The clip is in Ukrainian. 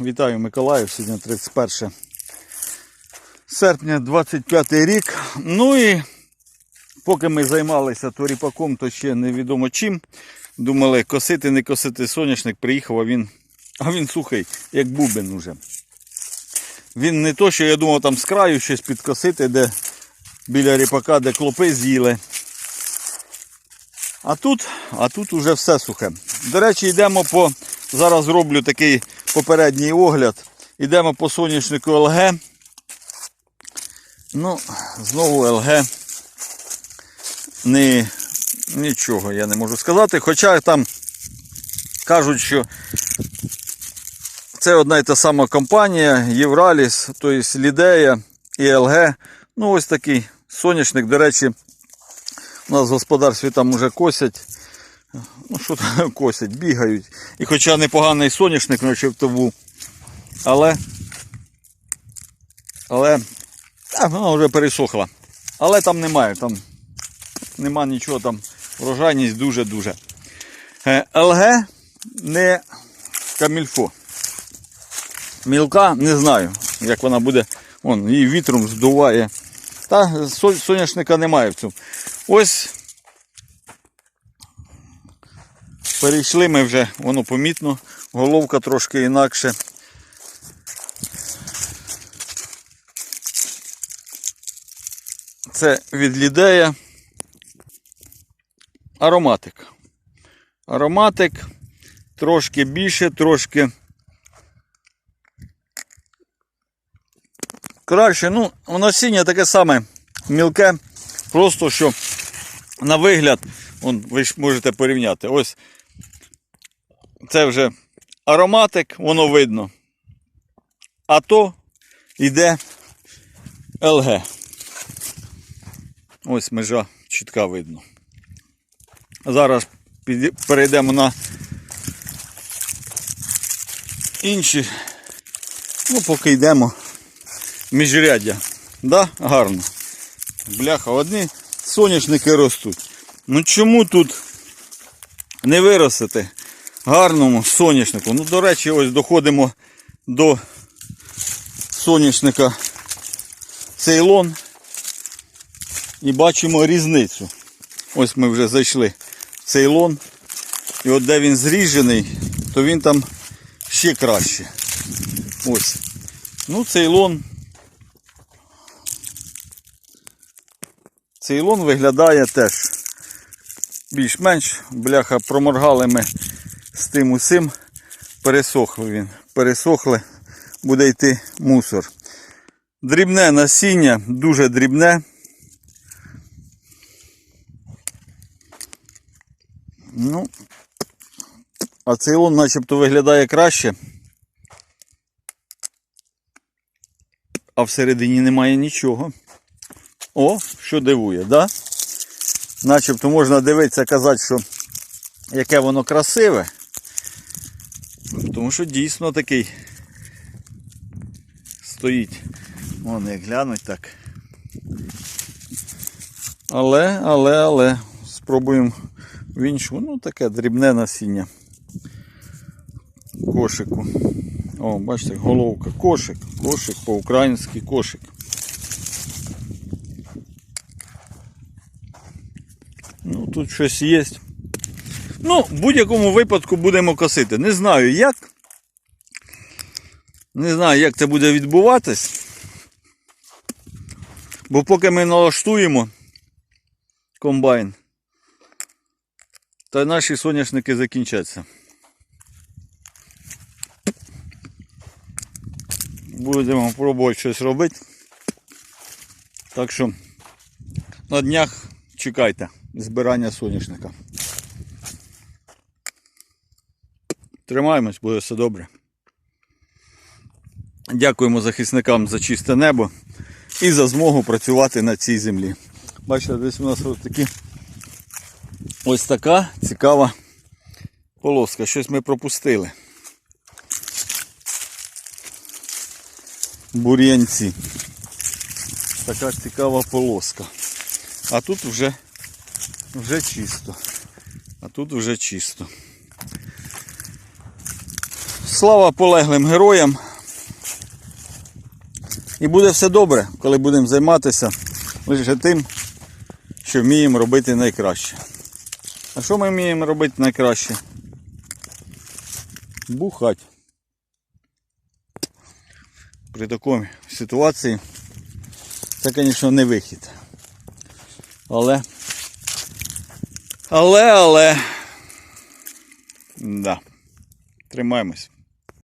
Вітаю Миколаїв, сьогодні 31 серпня 25 рік. Ну і поки ми займалися то ріпаком, то ще невідомо чим. Думали, косити, не косити соняшник, приїхав, а він, а він сухий, як бубен уже. Він не то, що я думав там з краю щось підкосити, де біля ріпака, де клопи з'їли. А тут, а тут уже все сухе. До речі, йдемо по. Зараз роблю такий попередній огляд. Йдемо по соняшнику ЛГ. Ну, знову ЛГ. Не, нічого я не можу сказати. Хоча там кажуть, що це одна і та сама компанія, Євраліс, тобто Лідея і ЛГ. Ну, ось такий соняшник. До речі, у нас в господарстві там уже косять. Ну, що там косять, бігають. І хоча непоганий соняшник начебто був. Але. Але. А, вона вже пересохла. Але там немає. Там нема нічого там. Врожайність дуже-дуже. Е, ЛГ не камільфо. Мілка не знаю, як вона буде. Вон, її вітром здуває. Та соняшника немає в цьому. Ось перейшли ми вже, воно помітно, головка трошки інакше. Це від лідея. Ароматик. Ароматик трошки більше, трошки краще. Ну, насіння таке саме мілке, просто що на вигляд, вон, ви ж можете порівняти. Ось це вже ароматик, воно видно. А то йде ЛГ. Ось межа чітка видно. Зараз перейдемо на інші. Ну, поки йдемо міжряддя. Да? Гарно. Бляха, одні соняшники ростуть. Ну чому тут не виростити гарному соняшнику? Ну, до речі, ось доходимо до соняшника цейлон і бачимо різницю. Ось ми вже зайшли в цейлон. І от де він зріжений, то він там ще краще. Ось. Ну, цейлон. Цейлон виглядає теж більш-менш. Бляха проморгали ми з тим усім. Пересохли він. Пересохли, буде йти мусор. Дрібне насіння, дуже дрібне. Ну, а цейлон начебто виглядає краще. А всередині немає нічого. О, що дивує, да? Начебто можна дивитися, казати, що яке воно красиве. Тому що дійсно такий стоїть. Вон як глянуть так. Але, але, але, спробуємо в іншу. Ну таке дрібне насіння. Кошику. О, бачите, головка. Кошик. Кошик по-українськи кошик. Ну, тут щось є. Ну, в будь-якому випадку будемо косити. Не знаю як. Не знаю, як це буде відбуватись. Бо поки ми налаштуємо комбайн, то наші соняшники закінчаться. Будемо пробувати щось робити. Так що на днях чекайте збирання соняшника. Тримаємось, буде все добре. Дякуємо захисникам за чисте небо і за змогу працювати на цій землі. Бачите, десь у нас ось такі ось така цікава полоска. Щось ми пропустили. Бур'янці. Така цікава полоска. А тут вже, вже чисто. А тут вже чисто. Слава полеглим героям. І буде все добре, коли будемо займатися лише тим, що вміємо робити найкраще. А що ми вміємо робити найкраще? Бухать. При такій ситуації це, звісно, не вихід. Але. Але, але. Да. Тримаємось.